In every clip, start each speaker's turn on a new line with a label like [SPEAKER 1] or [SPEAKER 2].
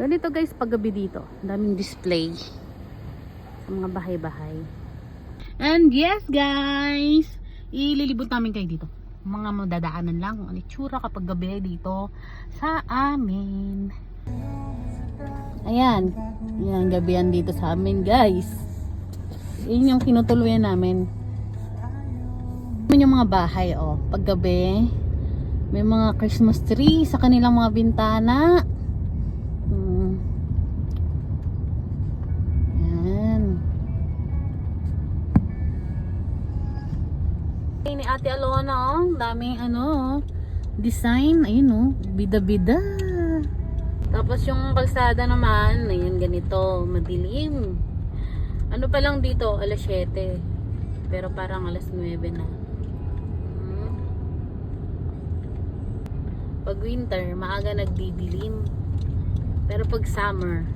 [SPEAKER 1] Ganito guys, paggabi dito. Daming display sa mga bahay-bahay. And yes guys, ililibot namin kayo dito. Mga madadaanan lang kung ano itsura kapag gabi dito sa amin. Ayan. Ayan, gabihan dito sa amin guys. Yun yung tinutuluyan namin. Yun yung mga bahay oh. Paggabi, may mga Christmas tree sa kanilang mga bintana. Ni Ate Alona, oh. Daming ano, oh. design. Ayun, oh. Bida-bida. Tapos yung kalsada naman, ayun, ganito. Madilim. Ano pa lang dito? Alas 7. Pero parang alas 9 na. Hmm. Pag winter, maaga nagdidilim. Pero pag summer,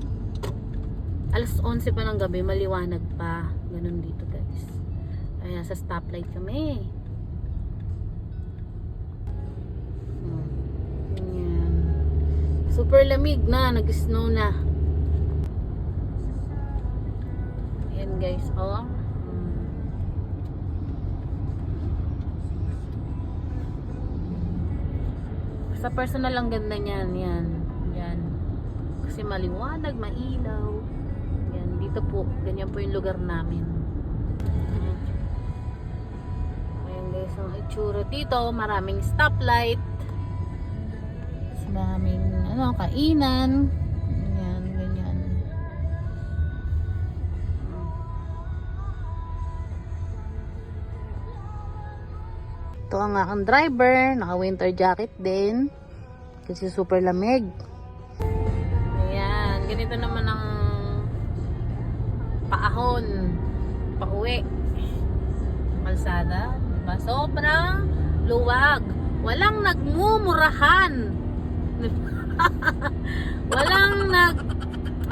[SPEAKER 1] alas 11 pa ng gabi, maliwanag pa. Ganun dito guys. Kaya sa stoplight kami. Super lamig na, nag-snow na. Ayan guys, oh. Sa personal ang ganda niyan, yan. Yan. Kasi maliwanag, mailaw. Yan, dito po, ganyan po yung lugar namin. Ayan. Guys, ang itsura dito, maraming stoplight. Maraming, ano, kainan. Yan, ganyan. Ito ang aking driver, naka winter jacket din. Kasi super lamig. Ayan, ganito naman ang paahon, pauwi. Kalsada, diba? Sobrang luwag. Walang nagmumurahan. Walang nag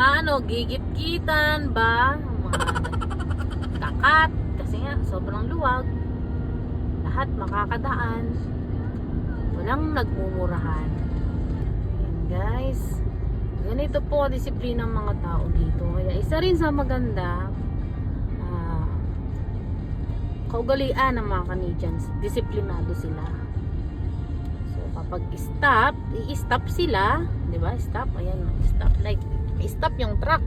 [SPEAKER 1] ano, gigit-gitan ba? Mga kakat. Kasi nga, sobrang luwag. Lahat makakadaan. Walang nagmumurahan. Ayan guys. Ganito po disiplina ng mga tao dito. Kaya isa rin sa maganda ah, kaugalian ng mga Canadians. Disiplinado sila. So kapag stop, i-stop sila. Di ba? Stop. Ayan. Stop. Like, i-stop yung truck.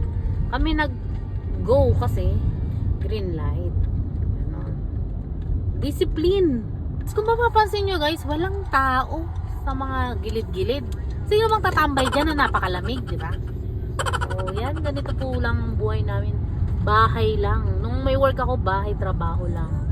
[SPEAKER 1] Kami nag-go kasi green light. Ganon. Discipline. Kung mapapansin nyo guys, walang tao sa mga gilid-gilid. Sino bang tatambay dyan na napakalamig, di ba? O yan, ganito po lang ang buhay namin. Bahay lang. Nung may work ako, bahay, trabaho lang.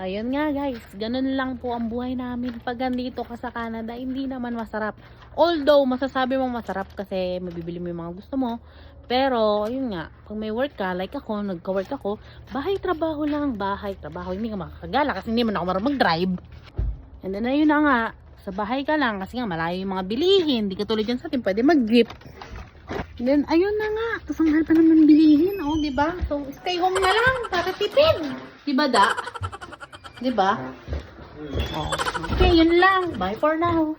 [SPEAKER 1] Ayun nga guys, ganun lang po ang buhay namin pag nandito ka sa Canada, hindi naman masarap. Although, masasabi mong masarap kasi mabibili mo yung mga gusto mo. Pero, yun nga, pag may work ka, like ako, nagka-work ako, bahay, trabaho lang, bahay, trabaho. Hindi ka makakagala kasi hindi man ako marunong mag-drive. And then, ayun na nga, sa bahay ka lang kasi nga malayo yung mga bilihin. Hindi ka tulad dyan sa atin, pwede. And then, ayun na nga. Tapos ang mahal pa naman bilihin, oh, di ba? So, stay home na lang para tipid. Di da? Di ba? Oh. Okay, yun lang. Bye for now.